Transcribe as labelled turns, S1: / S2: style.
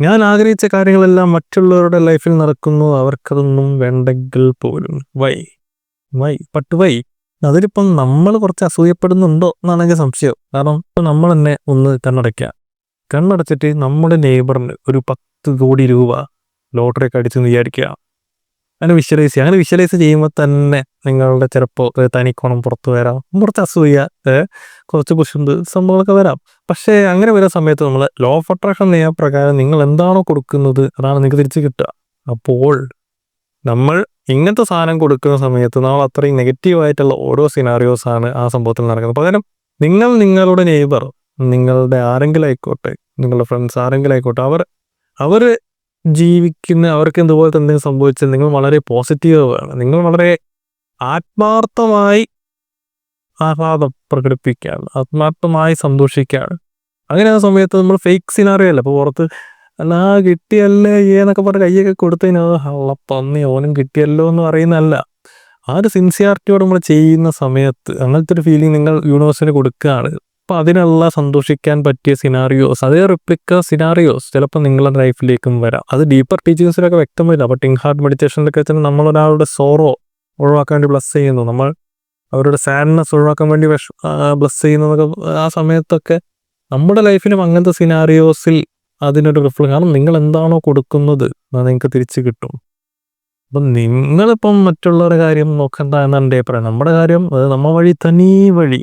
S1: ഞാൻ ആഗ്രഹിച്ച കാര്യങ്ങളെല്ലാം മറ്റുള്ളവരുടെ ലൈഫിൽ നടക്കുന്നു. അവർക്കതൊന്നും വേണ്ടെങ്കിൽ പോലും. വൈ. വൈ. പട്ട് വൈ. അതിലിപ്പം നമ്മൾ കുറച്ച് അസൂയപ്പെടുന്നുണ്ടോ എന്നാണ് എന്റെ സംശയം. കാരണം ഇപ്പം നമ്മൾ തന്നെ ഒന്ന് കണ്ണടയ്ക്കുക കണ്ണടച്ചിട്ട് നമ്മുടെ നെയ്ബറിന് ഒരു പത്ത് കോടി രൂപ ലോട്ടറി ഒക്കെ അടിച്ചെന്ന് വിചാരിക്കുക അങ്ങനെ വിഷ്വലൈസ് അങ്ങനെ വിഷ്വലൈസ് ചെയ്യുമ്പോൾ തന്നെ നിങ്ങളുടെ ചിലപ്പോൾ തനിക്കോണം പുറത്തു വരാം. കുറച്ച് അസൂയ കുറച്ച് കുശുമ്പ് സംഭവങ്ങളൊക്കെ വരാം. പക്ഷേ അങ്ങനെ വരുന്ന സമയത്ത് നമ്മൾ ലോ ഓഫ് അട്രാക്ഷൻ പ്രകാരം നിങ്ങൾ എന്താണോ കൊടുക്കുന്നത് അതാണ് നിങ്ങൾക്ക് തിരിച്ച് കിട്ടുക. അപ്പോൾ നമ്മൾ ഇങ്ങനത്തെ സാധനം കൊടുക്കുന്ന സമയത്ത് നമ്മൾ അത്രയും നെഗറ്റീവായിട്ടുള്ള ഓരോ സിനാറിയോസ് ആണ് ആ സംഭവത്തിൽ നടക്കുന്നത്. പകരം നിങ്ങൾ നിങ്ങളുടെ നെയ്ബർ നിങ്ങളുടെ ആരെങ്കിലും ആയിക്കോട്ടെ നിങ്ങളുടെ ഫ്രണ്ട്സ് ആരെങ്കിലും ആയിക്കോട്ടെ അവർ അവർ ജീവിക്കുന്ന അവർക്ക് ഇതുപോലത്തെ എന്തെങ്കിലും സംഭവിച്ചാൽ നിങ്ങൾ വളരെ പോസിറ്റീവ് വേണം നിങ്ങൾ വളരെ ആത്മാർത്ഥമായി ആഹ്ലാദം പ്രകടിപ്പിക്കുകയാണ് ആത്മാർത്ഥമായി സന്തോഷിക്കുകയാണ് അങ്ങനെ ആ സമയത്ത് നമ്മൾ ഫേക്ക് സിനാറിയോ അല്ല? അപ്പോൾ പുറത്ത് അല്ല കിട്ടിയല്ലേ എന്നൊക്കെ പറഞ്ഞ് കയ്യൊക്കെ കൊടുത്തതിന് അള്ള പന്നി ഓനും കിട്ടിയല്ലോ എന്ന് പറയുന്നതല്ല. ആ ഒരു സിൻസിയാരിറ്റിയോട് നമ്മൾ ചെയ്യുന്ന സമയത്ത് അങ്ങനത്തെ ഒരു ഫീലിംഗ് നിങ്ങൾ യൂണിവേഴ്സിന് കൊടുക്കുകയാണ്. അപ്പം അതിനുള്ള സന്തോഷിക്കാൻ പറ്റിയ സിനാറിയോസ് അതേ റിപ്ലിക്ക സിനാറിയോസ് ചിലപ്പോൾ നിങ്ങളുടെ ലൈഫിലേക്കും വരാം. അത് ഡീപ്പർ ടീച്ചിങ്സിലൊക്കെ വ്യക്തമില്ല അപ്പോൾ ടിങ് ഹാർട്ട് മെഡിറ്റേഷനിലൊക്കെ വെച്ചാൽ നമ്മളൊരാളുടെ സോറോ ഒഴിവാക്കാൻ വേണ്ടി ബ്ലസ് ചെയ്യുന്നു. നമ്മൾ അവരുടെ സാഡ്നെസ് ഒഴിവാക്കാൻ വേണ്ടി വിഷ ബ്ലസ് ചെയ്യുന്നതൊക്കെ ആ സമയത്തൊക്കെ നമ്മുടെ ലൈഫിലും അങ്ങനത്തെ സിനാറിയോസിൽ അതിനൊരു റിഫ്ലക്ഷൻ കാരണം നിങ്ങൾ എന്താണോ കൊടുക്കുന്നത് അത് നിങ്ങൾക്ക് തിരിച്ച് കിട്ടും. അപ്പം നിങ്ങളിപ്പം മറ്റുള്ളവരുടെ കാര്യം നോക്കണ്ട എന്നാണ് എന്റെ അഭിപ്രായം. നമ്മുടെ കാര്യം അത് നമ്മ വഴി തനി വഴി